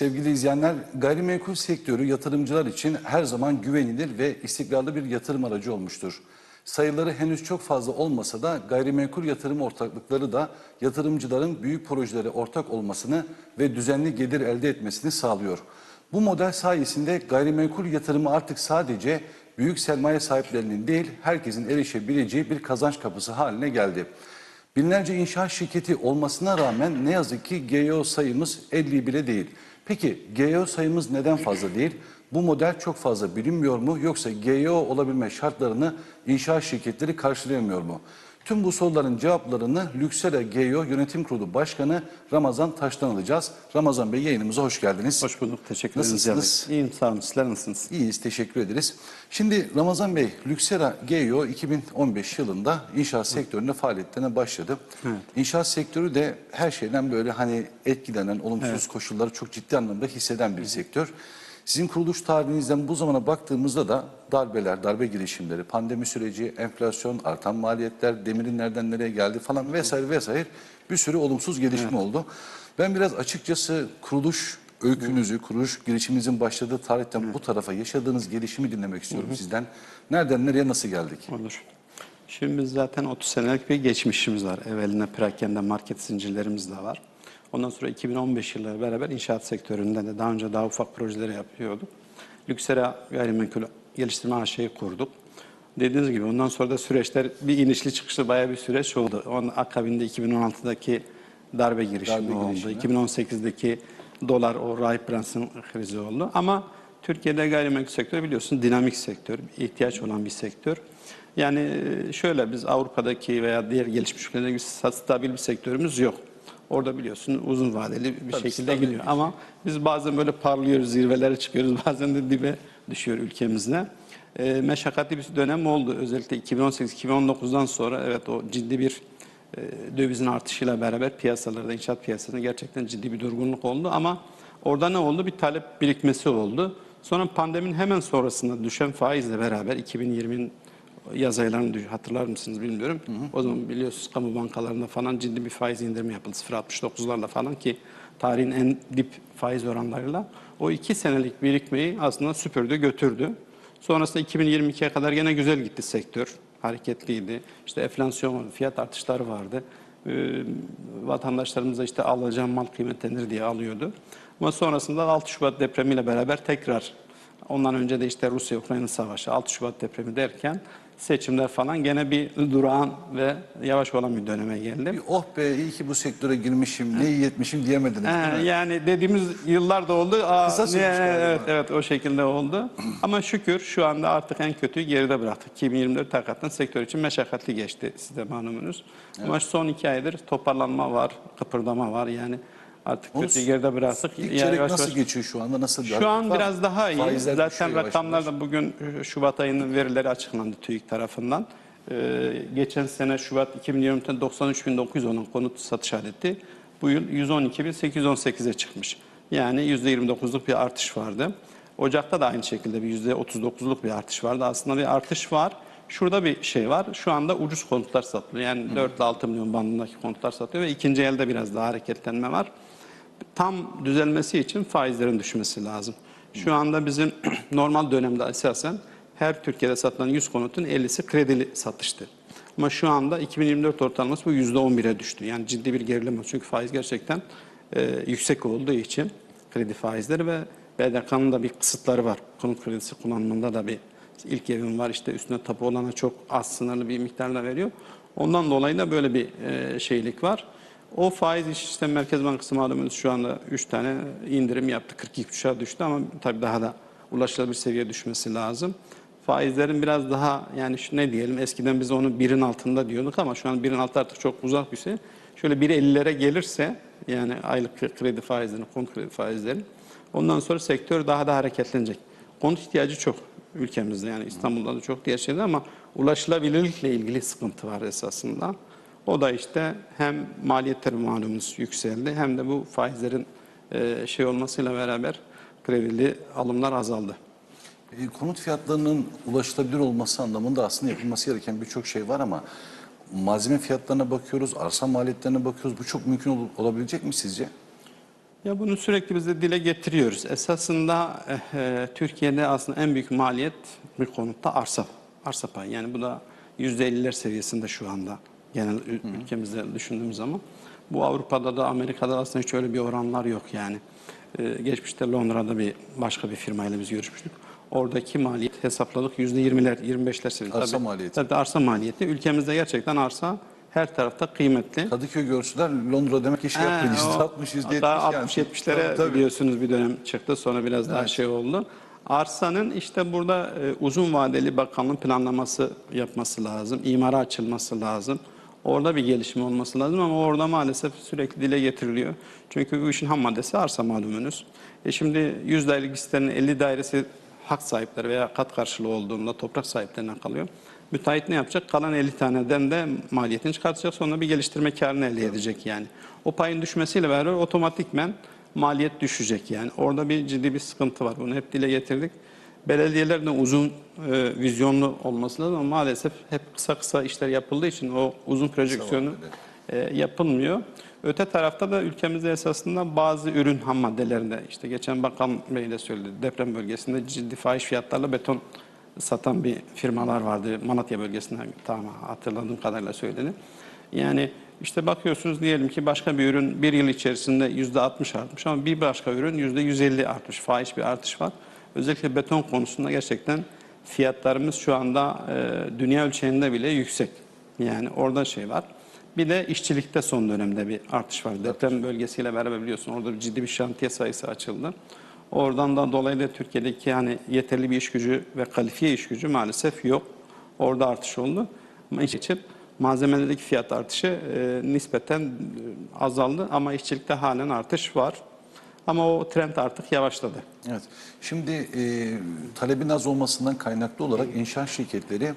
Sevgili izleyenler, gayrimenkul sektörü yatırımcılar için her zaman güvenilir ve istikrarlı bir yatırım aracı olmuştur. Sayıları henüz çok fazla olmasa da gayrimenkul yatırım ortaklıkları da yatırımcıların büyük projelere ortak olmasını ve düzenli gelir elde etmesini sağlıyor. Bu model sayesinde gayrimenkul yatırımı artık sadece büyük sermaye sahiplerinin değil, herkesin erişebileceği bir kazanç kapısı haline geldi. Binlerce inşaat şirketi olmasına rağmen ne yazık ki GEO sayımız 50 bile değil. Peki GEO sayımız neden fazla değil? Bu model çok fazla bilinmiyor mu yoksa GEO olabilme şartlarını inşaat şirketleri karşılayamıyor mu? Tüm bu soruların cevaplarını Lüksera GEO Yönetim Kurulu Başkanı Ramazan Taş'tan alacağız. Ramazan Bey yayınımıza hoş geldiniz. Hoş bulduk. Teşekkür ederim. Nasılsınız? İyiyim sağ olun. Sizler nasılsınız? İyiyiz, teşekkür ederiz. Şimdi Ramazan Bey, Lüksera GEO 2015 yılında inşaat sektöründe faaliyetlerine başladı. İnşaat sektörü de her şeyden böyle hani etkilenen, olumsuz koşulları çok ciddi anlamda hisseden bir sektör. Sizin kuruluş tarihinizden bu zamana baktığımızda da darbeler, darbe girişimleri, pandemi süreci, enflasyon, artan maliyetler, demirin nereden nereye geldi falan vesaire vesaire bir sürü olumsuz gelişme oldu. Ben biraz açıkçası kuruluş öykünüzü, kuruluş girişiminizin başladığı tarihten bu tarafa yaşadığınız gelişimi dinlemek istiyorum sizden. Nereden nereye nasıl geldik? Olur. Şimdi biz zaten 30 senelik bir geçmişimiz var. Evvelinde perakende market zincirlerimiz de var. Ondan sonra 2015 yılları beraber inşaat sektöründe de daha önce daha ufak projeleri yapıyorduk. Lüksera Gayrimenkul Geliştirme AŞ'yi kurduk. Dediğiniz gibi ondan sonra da süreçler bir inişli çıkışlı bayağı bir süreç oldu. Onun akabinde 2016'daki darbe girişimi Darbe oldu. girişimi. 2018'deki dolar o Rahip Brunson krizi oldu. Ama Türkiye'de gayrimenkul sektörü biliyorsun dinamik sektör, ihtiyaç olan bir sektör. Yani e, şöyle biz Avrupa'daki veya diğer gelişmiş ülkelerde gibi stabil bir sektörümüz yok. Orada biliyorsun uzun vadeli bir Tabii, şekilde stabil gidiyor. bir Ama biz bazen böyle parlıyoruz, zirvelere çıkıyoruz, bazen de dibe düşüyor ülkemizde. E, meşakkatli bir dönem oldu. Özellikle 2018-2019'dan sonra evet o ciddi bir e, dövizin artışıyla beraber piyasalarda, inşaat piyasasında gerçekten ciddi bir durgunluk oldu. Ama orada ne oldu? Bir talep birikmesi oldu. Sonra pandeminin hemen sonrasında düşen faizle beraber 2020'nin yaz aylarını hatırlar mısınız bilmiyorum. O zaman biliyorsunuz kamu bankalarında falan ciddi bir faiz indirimi yapıldı. 0.69'larla falan ki tarihin en dip faiz oranlarıyla. O iki senelik birikmeyi aslında süpürdü, götürdü. Sonrasında 2022'ye kadar gene güzel gitti sektör. Hareketliydi. İşte enflasyon vardı, fiyat artışları vardı. Ee, vatandaşlarımız da işte alacağım mal kıymetlenir diye alıyordu. Ama sonrasında 6 Şubat depremiyle beraber tekrar ondan önce de işte Rusya-Ukrayna savaşı, 6 Şubat depremi derken seçimler falan gene bir durağan ve yavaş olan bir döneme geldi. Bir oh be iyi ki bu sektöre girmişim, ne iyi etmişim diyemediniz değil He, mi? yani dediğimiz yıllar da oldu. Aa, Kısa sürmüş galiba. evet, evet o şekilde oldu. Ama şükür şu anda artık en kötüyü geride bıraktık. 2024 hakikaten sektör için meşakkatli geçti siz de malumunuz. Ama son iki aydır toparlanma var, kıpırdama var. Yani artık Onu kötüyü geride bıraktık. İlk çeyrek yavaş nasıl yavaş- geçiyor şu anda? Nasıl Şu an var? biraz daha iyi. Faizler Zaten düşüyor yavaş rakamlar yavaş. da bugün e, Şubat ayının verileri açıklandı TÜİK tarafından. Ee, geçen sene Şubat 2020'de 93.900 olan konut satış adeti bu yıl 112.818'e çıkmış. Yani %29'luk bir artış vardı. Ocak'ta da aynı şekilde bir %39'luk bir artış vardı. Aslında bir artış var. Şurada bir şey var. Şu anda ucuz konutlar satılıyor. Yani 4 ile 6 milyon bandındaki konutlar satıyor ve ikinci elde biraz daha hareketlenme var tam düzelmesi için faizlerin düşmesi lazım. Şu anda bizim normal dönemde esasen her Türkiye'de satılan 100 konutun 50'si kredili satıştı. Ama şu anda 2024 ortalaması bu %11'e düştü. Yani ciddi bir gerileme. Çünkü faiz gerçekten e, yüksek olduğu için kredi faizleri ve BDK'nın da bir kısıtları var. Konut kredisi kullanımında da bir ilk evim var işte üstüne tapu olana çok az sınırlı bir miktarla veriyor. Ondan dolayı da böyle bir e, şeylik var. O faiz iş işte Merkez Bankası malumunuz şu anda 3 tane indirim yaptı. 42,5'a düştü ama tabii daha da ulaşılabilir seviyeye düşmesi lazım. Faizlerin biraz daha yani şu ne diyelim eskiden biz onu birin altında diyorduk ama şu an birin altı artık çok uzak bir şey. Şöyle 1.50'lere gelirse yani aylık kredi faizlerinin, konut kredi faizlerin ondan sonra sektör daha da hareketlenecek. Konut ihtiyacı çok ülkemizde yani İstanbul'da da çok diğer şeyler ama ulaşılabilirlikle ilgili sıkıntı var esasında. O da işte hem maliyetler malumunuz yükseldi hem de bu faizlerin e, şey olmasıyla beraber kredili alımlar azaldı. E, konut fiyatlarının ulaşılabilir olması anlamında aslında yapılması gereken birçok şey var ama malzeme fiyatlarına bakıyoruz, arsa maliyetlerine bakıyoruz. Bu çok mümkün ol- olabilecek mi sizce? Ya bunu sürekli biz de dile getiriyoruz. Esasında e, Türkiye'de aslında en büyük maliyet bir konutta arsa. Arsa payı. Yani bu da %50'ler seviyesinde şu anda genel ül- ülkemizde düşündüğümüz zaman. Bu Avrupa'da da Amerika'da aslında hiç öyle bir oranlar yok yani. E, geçmişte Londra'da bir başka bir firmayla biz görüşmüştük. Oradaki maliyet hesapladık %20'ler, 25'ler seviyesinde. Arsa Tabii- maliyeti. Tabii arsa maliyeti. Ülkemizde gerçekten arsa her tarafta kıymetli. Kadıköy görsüler Londra demek ki şey yaptı. He, o- %60, %70 hatta yani. 60-70'lere Tabii, tabii. biliyorsunuz bir dönem çıktı sonra biraz daha Evet. şey oldu. Arsanın işte burada e, uzun vadeli bakanlığın planlaması yapması lazım. imara açılması lazım. Orada bir gelişme olması lazım ama orada maalesef sürekli dile getiriliyor. Çünkü bu işin ham maddesi arsa malumunuz. E şimdi 100 dairelik sitenin 50 dairesi hak sahipleri veya kat karşılığı olduğunda toprak sahiplerine kalıyor. Müteahhit ne yapacak? Kalan 50 taneden de maliyetini çıkartacak. Sonra bir geliştirme karını elde edecek yani. O payın düşmesiyle beraber otomatikmen maliyet düşecek yani. Orada bir ciddi bir sıkıntı var. Bunu hep dile getirdik. Belediyelerin de uzun e, vizyonlu olması lazım ama maalesef hep kısa kısa işler yapıldığı için o uzun projeksiyonu e, yapılmıyor. Öte tarafta da ülkemizde esasında bazı ürün ham maddelerinde işte geçen Bakan Bey de söyledi deprem bölgesinde ciddi fahiş fiyatlarla beton satan bir firmalar vardı Malatya bölgesinde tamam hatırladığım kadarıyla söyledi. Yani işte bakıyorsunuz diyelim ki başka bir ürün bir yıl içerisinde yüzde 60 artmış ama bir başka ürün yüzde 150 artmış. Fahiş bir artış var. Özellikle beton konusunda gerçekten fiyatlarımız şu anda e, dünya ölçeğinde bile yüksek. Yani orada şey var. Bir de işçilikte son dönemde bir artış var. Deprem bölgesiyle beraber biliyorsun orada ciddi bir şantiye sayısı açıldı. Oradan da dolayı Türkiye'deki yani yeterli bir iş gücü ve kalifiye iş gücü maalesef yok. Orada artış oldu. Ama malzemelerdeki fiyat artışı e, nispeten e, azaldı ama işçilikte halen artış var. Ama o trend artık yavaşladı. Evet. Şimdi e, talebin az olmasından kaynaklı olarak inşaat şirketleri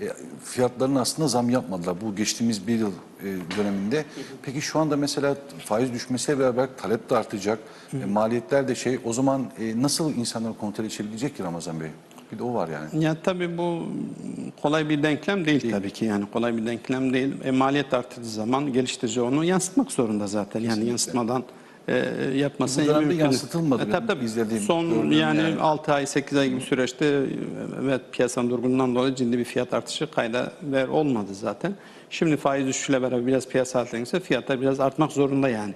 e, fiyatlarına aslında zam yapmadılar bu geçtiğimiz bir yıl e, döneminde. Peki şu anda mesela faiz düşmesiyle beraber talep de artacak, e, maliyetler de şey. O zaman e, nasıl insanlar kontrol edebilecek ki Ramazan Bey? Bir de o var yani. Ya tabii bu kolay bir denklem değil, tabii ki yani kolay bir denklem değil. E, maliyet arttığı zaman geliştirici onu yansıtmak zorunda zaten. Yani yansıtmadan e, yapması Bu dönemde mümkün. yansıtılmadı E, tabii tabii. izlediğim, Son yani, yani. 6 ay 8 ay gibi süreçte evet piyasanın durgunluğundan dolayı ciddi bir fiyat artışı kayda ver olmadı zaten. Şimdi faiz düşüşüyle beraber biraz piyasa hareketlenirse fiyatlar biraz artmak zorunda yani.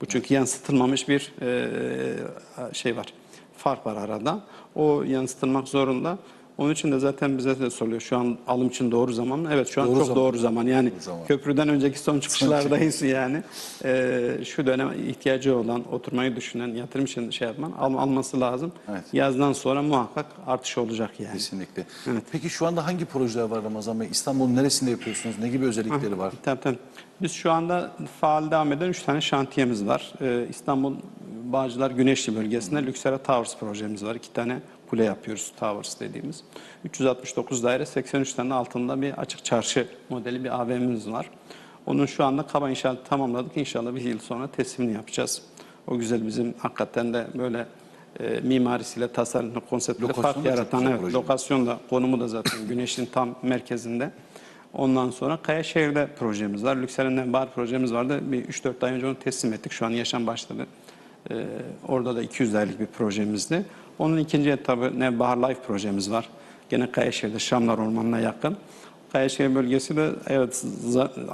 Bu çünkü yansıtılmamış bir e, şey var. Fark var arada. O yansıtılmak zorunda. Onun için de zaten bize de soruyor şu an alım için doğru zaman mı? Evet şu an Doğru çok zaman. doğru zaman. Yani Doğru zaman. köprüden önceki son çıkışlardayız yani. Ee, şu dönem ihtiyacı olan, oturmayı düşünen, yatırım için şey yapman al- alması lazım. Evet. Yazdan sonra muhakkak artış olacak yani. Kesinlikle. Peki şu anda hangi projeler var Ramazan Bey? İstanbul'un neresinde yapıyorsunuz? Ne gibi özellikleri var? Tabii tabii. Biz şu anda faal devam eden 3 tane şantiyemiz var. Ee, İstanbul Bağcılar Güneşli bölgesinde Lüksera Towers projemiz var. İki tane kule yapıyoruz Towers dediğimiz. 369 daire 83 tane altında bir açık çarşı modeli bir AVM'miz var. Onun şu anda kaba inşaatı tamamladık. İnşallah bir yıl sonra teslimini yapacağız. O güzel bizim hakikaten de böyle e, mimarisiyle, tasarımla, konseptle fark yaratan evet, proje. lokasyon da konumu da zaten güneşin tam merkezinde. Ondan sonra Kayaşehir'de projemiz var. Lüksel'in Nebahar projemiz vardı. Bir 3-4 ay önce onu teslim ettik. Şu an yaşam başladı. Ee, orada da 200 aylık bir projemizdi. Onun ikinci etabı Nebahar Life projemiz var. Gene Kayaşehir'de Şamlar Ormanı'na yakın. Kayaşehir bölgesi de evet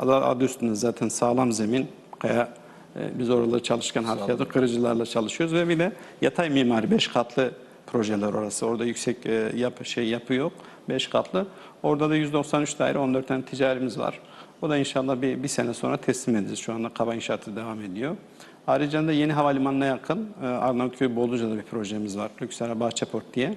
adı üstünde zaten sağlam zemin. Kaya e, biz orada çalışkan harfiyatı kırıcılarla çalışıyoruz ve bir de yatay mimari 5 katlı projeler orası. Orada yüksek e, yapı şey yapı yok. 5 katlı. Orada da 193 daire 14 tane ticarimiz var. O da inşallah bir, bir sene sonra teslim edeceğiz. Şu anda kaba inşaatı devam ediyor. Ayrıca da yeni havalimanına yakın e, Arnavutköy Boluca'da bir projemiz var. Lüksera Bahçeport diye.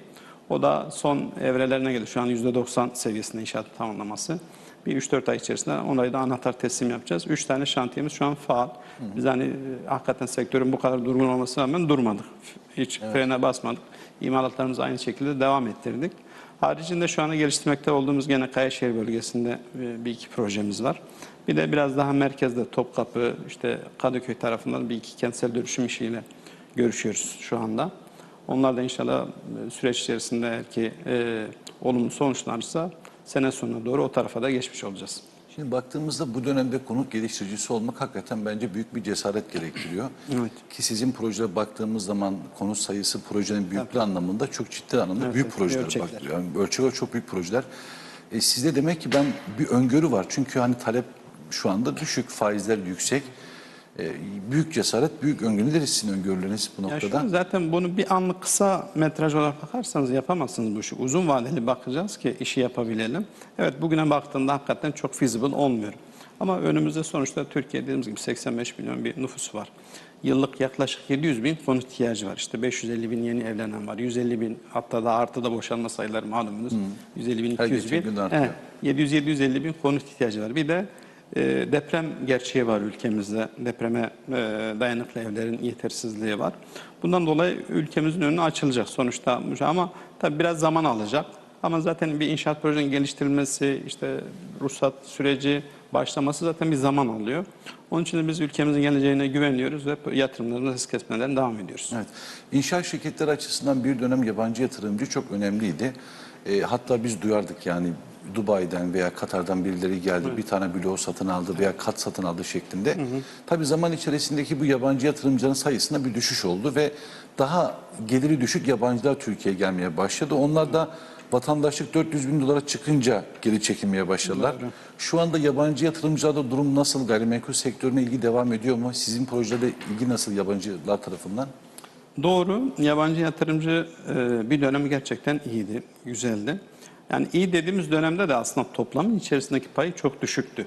O da son evrelerine geldi. Şu an %90 seviyesinde inşaat tamamlaması. Bir 3-4 ay içerisinde onları da anahtar teslim yapacağız. 3 tane şantiyemiz şu an faal. Biz hani e, hakikaten sektörün bu kadar durgun olmasına rağmen durmadık. Hiç frene basmadık. İmalatlarımızı aynı şekilde devam ettirdik. Haricinde şu anda geliştirmekte olduğumuz gene Kayaşehir bölgesinde e, bir iki projemiz var. Bir de biraz daha merkezde Topkapı, işte Kadıköy tarafından bir iki kentsel dönüşüm işiyle görüşüyoruz şu anda. Onlar da inşallah e, süreç içerisinde eğer ki e, olumlu sonuçlanırsa sene sonuna doğru o tarafa da geçmiş olacağız. Şimdi baktığımızda bu dönemde konut geliştiricisi olmak hakikaten bence büyük bir cesaret gerektiriyor. Evet. Ki sizin projeye baktığımız zaman konut sayısı projenin büyüklüğü anlamında çok ciddi anlamda Evet, büyük evet, projeler ölçekler. bakılıyor. Yani ölçek olarak çok büyük projeler. E, sizde demek ki ben bir öngörü var. Çünkü hani talep şu anda düşük, faizler yüksek. E, büyük cesaret, büyük öngörü. Nedir sizin öngörüleriniz bu Ya noktada? şu zaten bunu bir anlık kısa metraj olarak bakarsanız yapamazsınız bu işi. Uzun vadeli bakacağız ki işi yapabilelim. Evet bugüne baktığında hakikaten çok feasible olmuyor. Ama önümüzde sonuçta Türkiye dediğimiz gibi 85 milyon bir nüfus var. Yıllık yaklaşık 700 bin konut ihtiyacı var. İşte 550 bin yeni evlenen var. 150 bin hatta da artı da boşanma sayıları malumunuz. 150 bin, Her 200 geçen bin. Evet, 700-750 bin konut ihtiyacı var. Bir de e, deprem gerçeği var ülkemizde. Depreme e, dayanıklı evlerin yetersizliği var. Bundan dolayı ülkemizin önüne açılacak sonuçta. Ama tabii biraz zaman alacak. Ama zaten bir inşaat projenin geliştirilmesi, işte ruhsat süreci başlaması zaten bir zaman alıyor. Onun için de biz ülkemizin geleceğine güveniyoruz ve yatırımlarımızı hız kesmeden devam ediyoruz. Evet. İnşaat şirketleri açısından bir dönem yabancı yatırımcı çok önemliydi. E, hatta biz duyardık yani Dubai'den veya Katar'dan birileri geldi bir tane bloğu satın aldı veya kat satın aldı şeklinde. Tabii zaman içerisindeki bu yabancı yatırımcıların sayısında bir düşüş oldu ve daha geliri düşük yabancılar Türkiye'ye gelmeye başladı. Onlar da vatandaşlık 400 bin dolara çıkınca geri çekilmeye başladılar. Şu anda yabancı yatırımcılarda durum nasıl? Gayrimenkul sektörüne ilgi devam ediyor mu? Sizin projelerde ilgi nasıl yabancılar tarafından? Doğru. Yabancı yatırımcı e, bir dönem gerçekten iyiydi, güzeldi. Yani iyi dediğimiz dönemde de aslında toplamın içerisindeki payı çok düşüktü.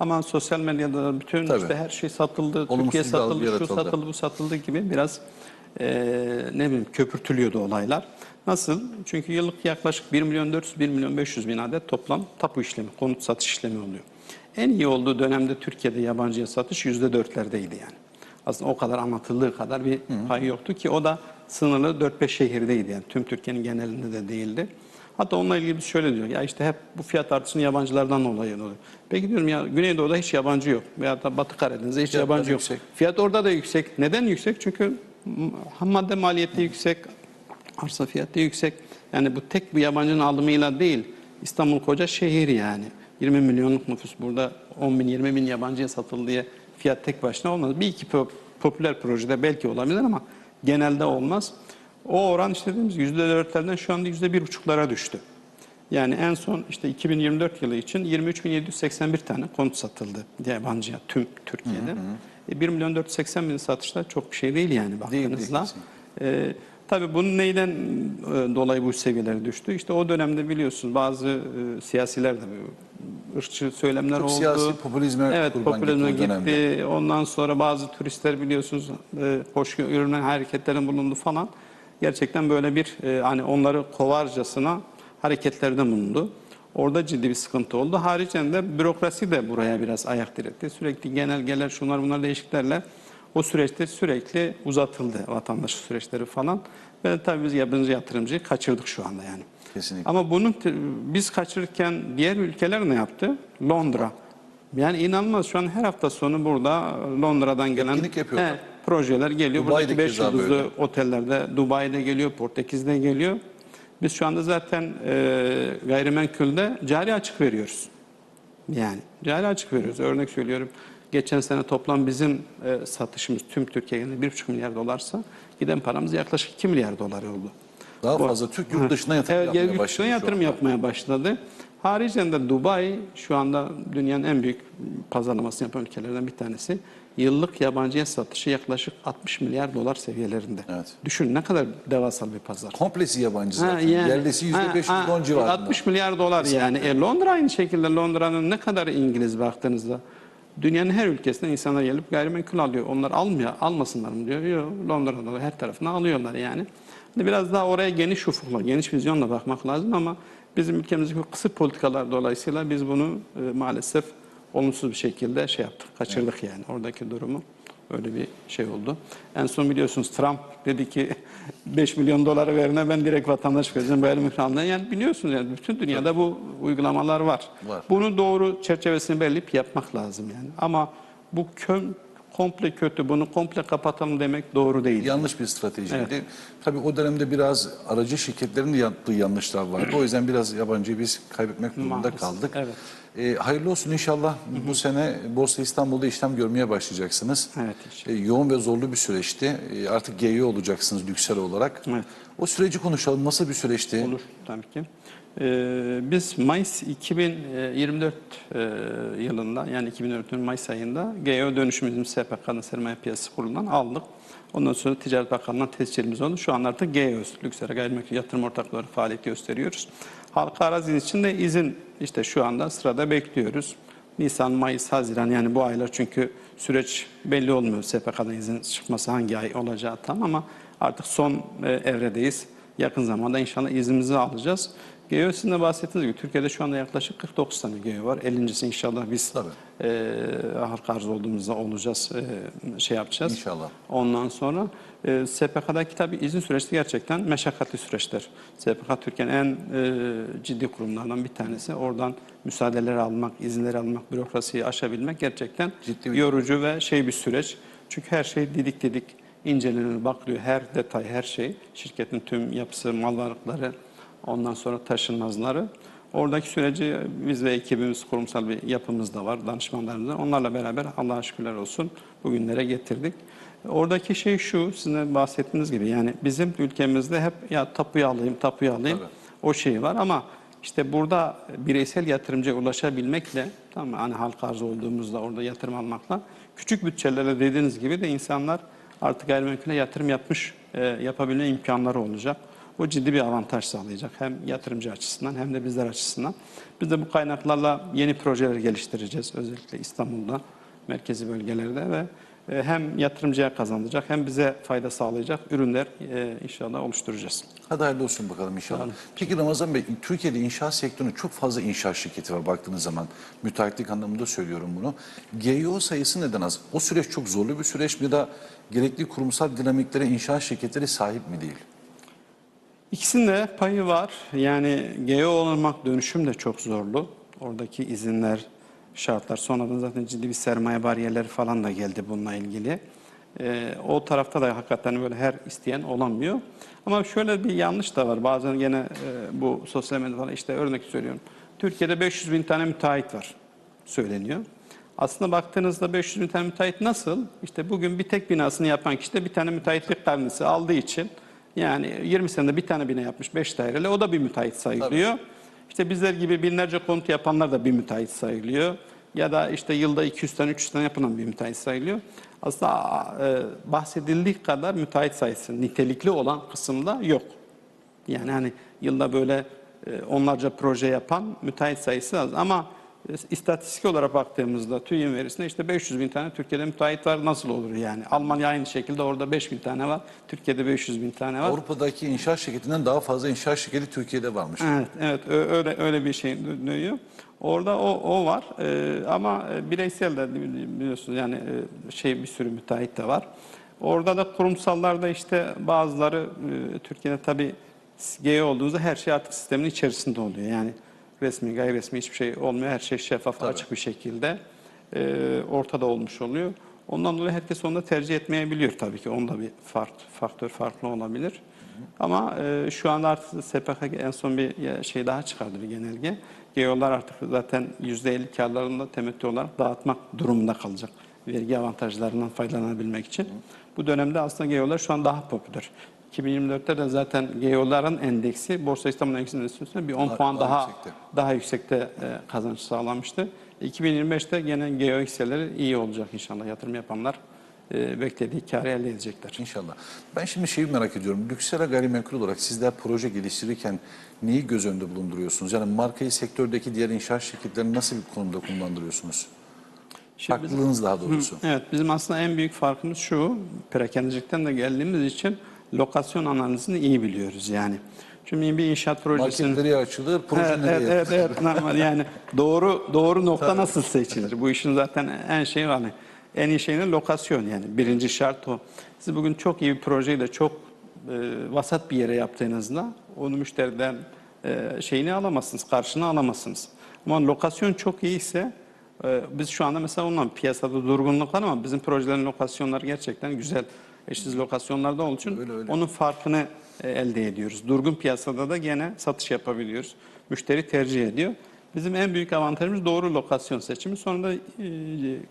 Ama sosyal medyada bütün Tabii. işte her şey satıldı, Olumsuz Türkiye satıldı, şu satıldı, bu satıldı gibi biraz e, ne bileyim köpürtülüyordu olaylar. Nasıl? Çünkü yıllık yaklaşık 1 milyon 400, 1 milyon 500 bin adet toplam tapu işlemi, konut satış işlemi oluyor. En iyi olduğu dönemde Türkiye'de yabancıya satış %4'lerdeydi yani. Aslında o kadar anlatıldığı kadar bir pay yoktu ki o da sınırlı 4-5 şehirdeydi yani tüm Türkiye'nin genelinde de değildi. Hatta onunla ilgili şöyle diyor ya işte hep bu fiyat artışını yabancılardan dolayı oluyor. Peki diyorum ya Güneydoğu'da hiç yabancı yok veya da Batı Karadeniz'de hiç Fiyatlar yabancı yok. yüksek. Fiyat orada da yüksek. Neden yüksek? Çünkü ham madde maliyeti yüksek, arsa fiyatı yüksek. Yani bu tek bu yabancının alımıyla değil. İstanbul koca şehir yani. 20 milyonluk nüfus burada 10 bin 20 bin yabancıya satıldı diye fiyat tek başına olmaz. Bir iki pop- popüler projede belki olabilir ama genelde olmaz. O oran işte dediğimiz %4'lerden şu anda %1,5'lara düştü. Yani en son işte 2024 yılı için 23.781 tane konut satıldı yabancıya tüm Türkiye'de. E, 1 milyon 480 bin satışta çok bir şey değil yani değil, baktığınızda. kesinlikle. E, tabii bunun neyden e, dolayı bu seviyelere düştü? İşte o dönemde biliyorsunuz bazı e, siyasiler de ırkçı söylemler Çok oldu. siyasi popülizme evet, kurban popülizme gitti dönemde. Ondan sonra bazı turistler biliyorsunuz e, hoş görünen hareketlerin bulundu falan. Gerçekten böyle bir e, hani onları kovarcasına hareketlerde bulundu. Orada ciddi bir sıkıntı oldu. Haricen de bürokrasi de buraya biraz ayak diretti. Sürekli genelgeler şunlar bunlar değişiklerle o süreçte sürekli uzatıldı vatandaş süreçleri falan. Ve tabii biz yabancı yatırımcıyı kaçırdık şu anda yani. Kesinlikle. Ama bunu biz kaçırırken diğer ülkeler ne yaptı? Londra. Yani inanılmaz şu an her hafta sonu burada Londra'dan gelen Etkinlik yapıyorlar. Evet, projeler geliyor. Buradaki 5 keza yıldızlı böyle. otellerde Dubai'de geliyor, Portekiz'de geliyor. Biz şu anda zaten e, gayrimenkulde cari açık veriyoruz. Yani cari açık veriyoruz. Örnek söylüyorum. Geçen sene toplam bizim e, satışımız tüm Türkiye'de 1,5 milyar dolarsa giden paramız yaklaşık 2 milyar dolar oldu. Daha Bu- fazla Türk yurt dışına yatırım evet, yapmaya yurt başladı. şu yatırım yapmaya başladı. Haricen de Dubai şu anda dünyanın en büyük pazarlamasını yapan ülkelerden bir tanesi. Yıllık yabancıya satışı yaklaşık 60 milyar dolar seviyelerinde. Evet. Düşün ne kadar devasal bir pazar. Komplesi yabancı Ha, zaten. yani- Yerlisi Ha, %500 ha, don civarında. 60 milyar dolar yani. E, Londra aynı şekilde Londra'nın ne kadar İngiliz baktığınızda dünyanın her ülkesinden insanlar gelip gayrimenkul alıyor. Onlar almıyor, almasınlar mı diyor. Yok Londra'da da her tarafına alıyorlar yani. Biraz daha oraya geniş ufukla, geniş vizyonla bakmak lazım ama bizim ülkemizdeki kısır politikalar dolayısıyla biz bunu e, maalesef olumsuz bir şekilde şey yaptık, kaçırdık yani oradaki durumu. Öyle bir şey oldu. En son biliyorsunuz Trump dedi ki 5 milyon doları verene ben direkt vatandaş vereceğim böyle mükemmel. Yani biliyorsunuz yani bütün dünyada bu uygulamalar var. Var. Bunu doğru çerçevesini belirleyip yapmak lazım yani. Ama bu kön, komple kötü, bunu komple kapatalım demek doğru değil. Yanlış bir stratejiydi. Tabii o dönemde biraz aracı şirketlerin de yaptığı yanlışlar vardı. O yüzden biraz yabancıyı biz kaybetmek durumunda Maalesef, kaldık. evet. E, hayırlı olsun inşallah bu sene Borsa İstanbul'da işlem görmeye başlayacaksınız. Evet. E, yoğun ve zorlu bir süreçti. E, artık GEO olacaksınız Lüksel olarak. Evet. O süreci konuşalım. Nasıl bir süreçti? Olur tabii ki. Ee, biz Mayıs 2024 e, yılında yani 2024'ün Mayıs ayında GEO dönüşümümüzü SPK'nın Sermaye Piyasası Kurulu'ndan aldık. Ondan sonra Ticaret Bakanlığı'ndan tescilimiz oldu. Şu an artık GEO'yuz. Lüksel Gayrimenkul Yatırım Ortakları faaliyet gösteriyoruz. Halka arazinin için de izin işte şu anda sırada bekliyoruz. Nisan, Mayıs, Haziran yani bu aylar çünkü süreç belli olmuyor. SPK'dan izin çıkması hangi ay olacağı tam ama artık son e, evredeyiz. Yakın zamanda inşallah iznimizi alacağız. GEO sizin de bahsettiğiniz gibi Türkiye'de şu anda yaklaşık 49 tane GEO var. 50.si inşallah biz Tabii. e, halka arz olduğumuzda olacağız, e, şey yapacağız. İnşallah. Ondan sonra e, SPK'daki tabii izin süreçleri gerçekten meşakkatli süreçler. SPK Türkiye'nin en e, ciddi kurumlardan bir tanesi. Oradan müsaadeleri almak, izinleri almak, bürokrasiyi aşabilmek gerçekten Ciddi bir- yorucu ve şey bir süreç. Çünkü her şey didik didik incelenir, bakılıyor. Her detay, her şey. Şirketin tüm yapısı, mal varlıkları, ondan sonra taşınmazları. Oradaki süreci biz ve ekibimiz, kurumsal bir yapımız da var, danışmanlarımız da. Onlarla beraber Allah'a şükürler olsun bugünlere getirdik. Oradaki şey şu, sizin bahsettiğiniz gibi yani bizim ülkemizde hep ya tapuyu alayım, tapuyu alayım Tabii. o şey var ama işte burada bireysel yatırımcıya ulaşabilmekle tamam mı? hani halk arz olduğumuzda orada yatırım almakla küçük bütçelerle dediğiniz gibi de insanlar artık gayrimenkule yatırım yapmış e, yapabilme imkanları olacak. Bu ciddi bir avantaj sağlayacak hem yatırımcı açısından hem de bizler açısından. Biz de bu kaynaklarla yeni projeler geliştireceğiz özellikle İstanbul'da merkezi bölgelerde ve e, hem yatırımcıya kazandıracak hem bize fayda sağlayacak ürünler e, inşallah oluşturacağız. Hadi hayırlı olsun bakalım inşallah. Peki Ramazan Bey, Türkiye'de inşaat sektörünün çok fazla inşaat şirketi var baktığınız zaman. Müteahhitlik anlamında söylüyorum bunu. GEO sayısı neden az? O süreç çok zorlu bir süreç mi ya da gerekli kurumsal dinamiklere inşaat şirketleri sahip mi değil? İkisinin de payı var. Yani GEO olmak dönüşüm de çok zorlu. Oradaki izinler, şartlar. Sonradan zaten ciddi bir sermaye bariyerleri falan da geldi bununla ilgili. Ee, o tarafta da hakikaten böyle her isteyen olamıyor. Ama şöyle bir yanlış da var. Bazen gene e, bu sosyal medyada falan işte örnek söylüyorum. Türkiye'de 500 bin tane müteahhit var söyleniyor. Aslında baktığınızda 500 bin tane müteahhit nasıl? İşte bugün bir tek binasını yapan kişi de bir tane müteahhitlik karnesi aldığı için yani 20 senede bir tane bina yapmış 5 daireli o da bir müteahhit sayılıyor. İşte bizler gibi binlerce konut yapanlar da bir müteahhit sayılıyor. Ya da işte yılda 200 tane 300 tane yapılan bir müteahhit sayılıyor. Aslında e, bahsedildiği kadar müteahhit sayısı nitelikli olan kısımda yok. Yani hani yılda böyle e, onlarca proje yapan müteahhit sayısı az ama istatistik olarak baktığımızda TÜİ'nin verisinde işte 500 bin tane Türkiye'de müteahhit var nasıl olur yani? Almanya aynı şekilde orada 5 bin tane var. Türkiye'de 500 bin tane var. Avrupa'daki inşaat şirketinden daha fazla inşaat şirketi Türkiye'de varmış. Evet, evet öyle öyle bir şey dönüyor. Orada o, o var Ee, ama e, bireysel de bili- biliyorsunuz yani e, şey bir sürü müteahhit de var. Orada da kurumsallarda işte bazıları e, Türkiye'de tabii GE olduğunuzda her şey artık sistemin içerisinde oluyor. Yani resmi gayri resmi hiçbir şey olmuyor. Her şey şeffaf açık bir şekilde e, ortada olmuş oluyor. Ondan dolayı herkes onu da tercih etmeyebiliyor tabii ki. Onda bir fark, faktör farklı olabilir. Ama e, şu anda artık SPK en son bir şey daha çıkardı bir genelge. GEO'lar artık zaten %50 karlarını da temettü olarak dağıtmak durumunda kalacak. Vergi avantajlarından faydalanabilmek için. Bu dönemde aslında GEO'lar şu an daha popüler. 2024'te de zaten GEO'ların endeksi Borsa İstanbul Endeksinin üstünde bir 10 Daha- puan daha daha yüksekte. daha yüksekte e, kazanç sağlamıştı. 2025'te gene GEO hisseleri iyi olacak inşallah. Yatırım yapanlar e, beklediği karı elde edecekler. İnşallah. Ben şimdi şeyi merak ediyorum. Lüksera gayrimenkul olarak sizler proje geliştirirken neyi göz önünde bulunduruyorsunuz? Yani markayı sektördeki diğer inşaat şirketlerini nasıl bir konumda konumlandırıyorsunuz? Şimdi Farklılığınız daha doğrusu. Evet, bizim aslında en büyük farkımız şu, perakendicilikten de geldiğimiz için lokasyon analizini iyi biliyoruz yani. Çünkü bir inşaat projesinin... Market nereye açılır, proje Evet, nereye evet, evet, normal yani doğru doğru nokta nasıl seçilir? Bu işin zaten en şey var. Hani en iyi şeyinin lokasyon yani birinci şart o. Siz bugün çok iyi bir projeyi de çok e, vasat bir yere yaptığınızda onu müşteriden e, şeyini alamazsınız, karşını alamazsınız. Ama lokasyon çok iyiyse e, biz şu anda mesela ondan piyasada durgunluk var ama bizim projelerin lokasyonları gerçekten güzel. Eşsiz lokasyonlarda olduğu için Öyle, öyle. onun farkını e, elde ediyoruz. Durgun piyasada da gene satış yapabiliyoruz. Müşteri tercih ediyor. Bizim en büyük avantajımız doğru lokasyon seçimi. Sonra da e,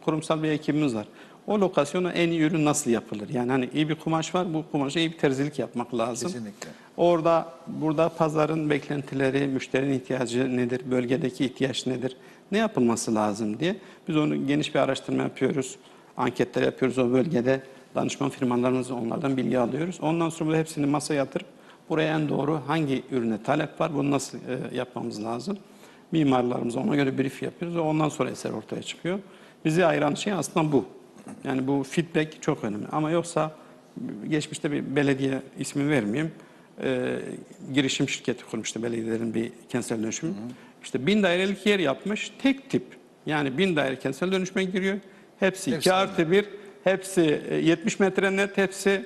kurumsal bir ekibimiz var. O lokasyona en iyi ürün nasıl yapılır? Yani hani iyi bir kumaş var, bu kumaşa iyi bir terzilik yapmak lazım. Kesinlikle. Orada burada pazarın beklentileri, müşterinin ihtiyacı nedir, bölgedeki ihtiyaç nedir, ne yapılması lazım diye biz onu geniş bir araştırma yapıyoruz. Anketler yapıyoruz o bölgede. Danışman firmalarımız onlardan bilgi alıyoruz. Ondan sonra da hepsini masaya yatırıp buraya en doğru hangi ürüne talep var, bunu nasıl e, yapmamız lazım. Mimarlarımıza ona göre brief yapıyoruz ve ondan sonra eser ortaya çıkıyor. Bizi ayıran şey aslında bu. Yani bu feedback çok önemli. Ama yoksa geçmişte bir belediye ismi vermeyeyim. Ee, girişim şirketi kurmuştu belediyelerin bir kentsel dönüşümü. İşte bin dairelik yer yapmış tek tip. Yani bin daire kentsel dönüşüme giriyor. Hepsi Hepsi iki artı bir. Hepsi e, 70 metre net hepsi.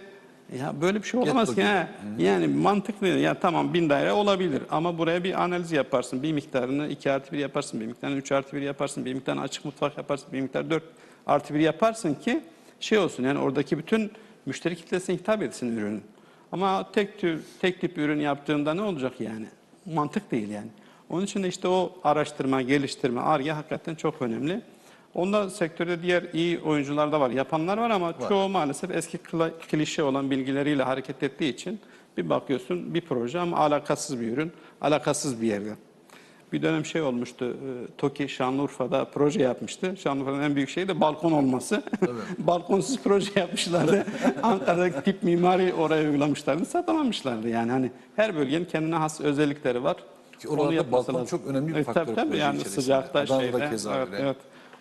Ya böyle bir şey olamaz ki. ha. Yani mantıklı. Ya tamam bin daire olabilir ama buraya bir analiz yaparsın. Bir miktarını 2 artı 1 yaparsın. Bir miktarını 3 artı 1 yaparsın. Bir miktarını açık mutfak yaparsın. Bir miktar 4 artı 1 yaparsın ki şey olsun. Yani oradaki bütün müşteri kitlesine hitap etsin ürünün. Ama tek tür, tek tip ürün yaptığında ne olacak yani? Mantık değil yani. Onun için de işte o araştırma, geliştirme, ARGE hakikaten çok önemli. Onda sektörde diğer iyi oyuncular da var, yapanlar var ama çoğu maalesef eski klişe olan bilgileriyle hareket ettiği için bir bakıyorsun bir proje ama alakasız bir ürün, alakasız bir yerde. Bir dönem şey olmuştu, e, TOKİ Şanlıurfa'da proje yapmıştı. Şanlıurfa'nın en büyük şeyi de balkon olması. Balkonsuz proje yapmışlardı. Ankara'daki tip mimari oraya uygulamışlardı. Satamamışlardı yani. Hani her bölgenin kendine has özellikleri var. Ki oralarda balkon lazım. çok önemli bir Evet, faktör Tabii tabii yani içerisinde. sıcakta Adana'da şeyde. keza evet, öyle. evet.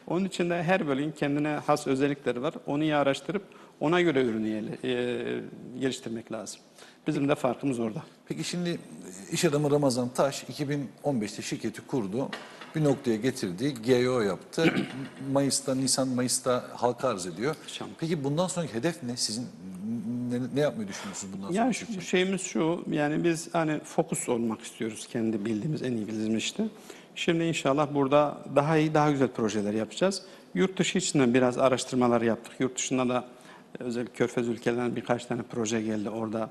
Onun için de her bölgenin kendine has özellikleri var. Onu iyi araştırıp ona göre ürünü e, geliştirmek lazım. Bizim de farkımız orada. Peki şimdi iş adamı Ramazan Taş 2015'te şirketi kurdu. Bir noktaya getirdi. GEO yaptı. Mayıs'ta, Nisan Mayıs'ta halka arz ediyor. Peki bundan sonraki hedef ne? Sizin ne, ne yapmayı düşünüyorsunuz bundan sonra? Yani şu, şeyimiz şu, yani biz hani fokus olmak istiyoruz kendi bildiğimiz, en iyi bildiğimiz işte. Şimdi inşallah burada daha iyi, daha güzel projeler yapacağız. Yurt dışı içinden biraz araştırmalar yaptık. Yurt dışında da e, özellikle Körfez ülkelerinden birkaç tane proje geldi. Orada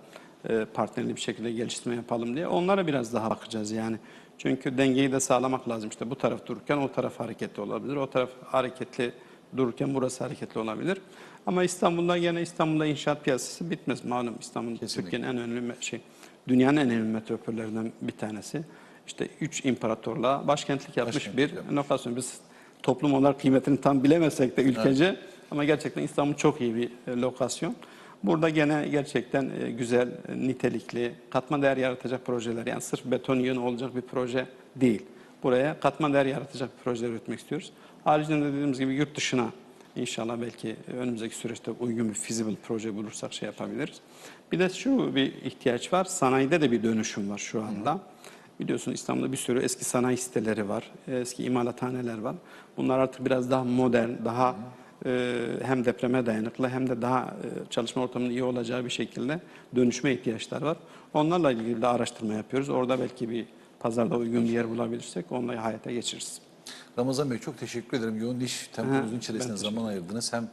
e, partnerli bir şekilde geliştirme yapalım diye. Onlara biraz daha bakacağız yani. Çünkü dengeyi de sağlamak lazım. İşte bu taraf dururken o taraf hareketli olabilir. O taraf hareketli dururken burası hareketli olabilir. Ama İstanbul'da gene İstanbul'da inşaat piyasası bitmez malum. İstanbul Türkiye'nin en önemli şey, dünyanın en önemli metropollerinden bir tanesi. İşte üç imparatorluğa başkentlik yapmış Başkentlik bir yapmış. lokasyon. Biz toplum olarak kıymetini tam bilemesek de ülkece ama gerçekten İstanbul çok iyi bir e, lokasyon. Burada gene gerçekten e, güzel, e, nitelikli, katma değer yaratacak projeler. Yani sırf beton yığını olacak bir proje değil. Buraya katma değer yaratacak projeler üretmek istiyoruz. Haricinde de dediğimiz gibi yurt dışına inşallah belki önümüzdeki süreçte uygun bir feasible proje bulursak şey yapabiliriz. Bir de şu bir ihtiyaç var. Sanayide de bir dönüşüm var şu anda. Biliyorsun İstanbul'da bir sürü eski sanayi siteleri var, eski imalathaneler var. Bunlar artık biraz daha modern, daha e, hem depreme dayanıklı hem de daha e, çalışma ortamının iyi olacağı bir şekilde dönüşme ihtiyaçlar var. Onlarla ilgili de araştırma yapıyoruz. Orada belki bir pazarda uygun bir yer bulabilirsek onları hayata geçiririz. Ramazan Bey çok teşekkür ederim. Yoğun iş temponuzun içerisinde zaman ayırdınız. Hem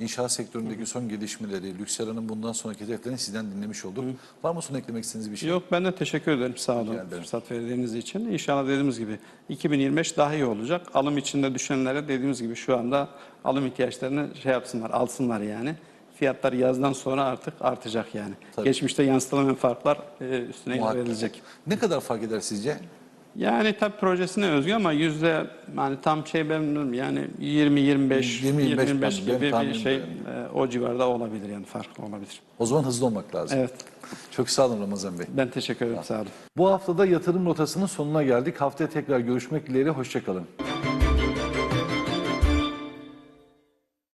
inşaat sektöründeki son gelişmeleri, Lüksela'nın bundan sonraki hedeflerini sizden dinlemiş olduk. Var mı son eklemek istediğiniz bir şey? Yok ben de teşekkür ederim sağ olun ederim. fırsat verdiğiniz için. İnşallah dediğimiz gibi 2025 daha iyi olacak. Alım içinde düşenlere dediğimiz gibi şu anda alım ihtiyaçlarını şey yapsınlar, alsınlar yani. Fiyatlar yazdan sonra artık artacak yani. Tabii. Geçmişte yansıtılamayan farklar e, üstüne ilave edilecek. Ne kadar fark eder sizce? Yani tabii projesine özgü ama yüzde yani tam şey ben bilmiyorum yani 20 25 20, 25 25 ben- benim gibi bir tahminim şey de e, o civarda olabilir yani farklı olabilir. O zaman hızlı olmak lazım. Evet. Çok sağ olun Ramazan Bey. Ben teşekkür ederim sağ olun. Bu haftada yatırım rotasının sonuna geldik. Haftaya tekrar görüşmek dileğiyle. Hoşçakalın.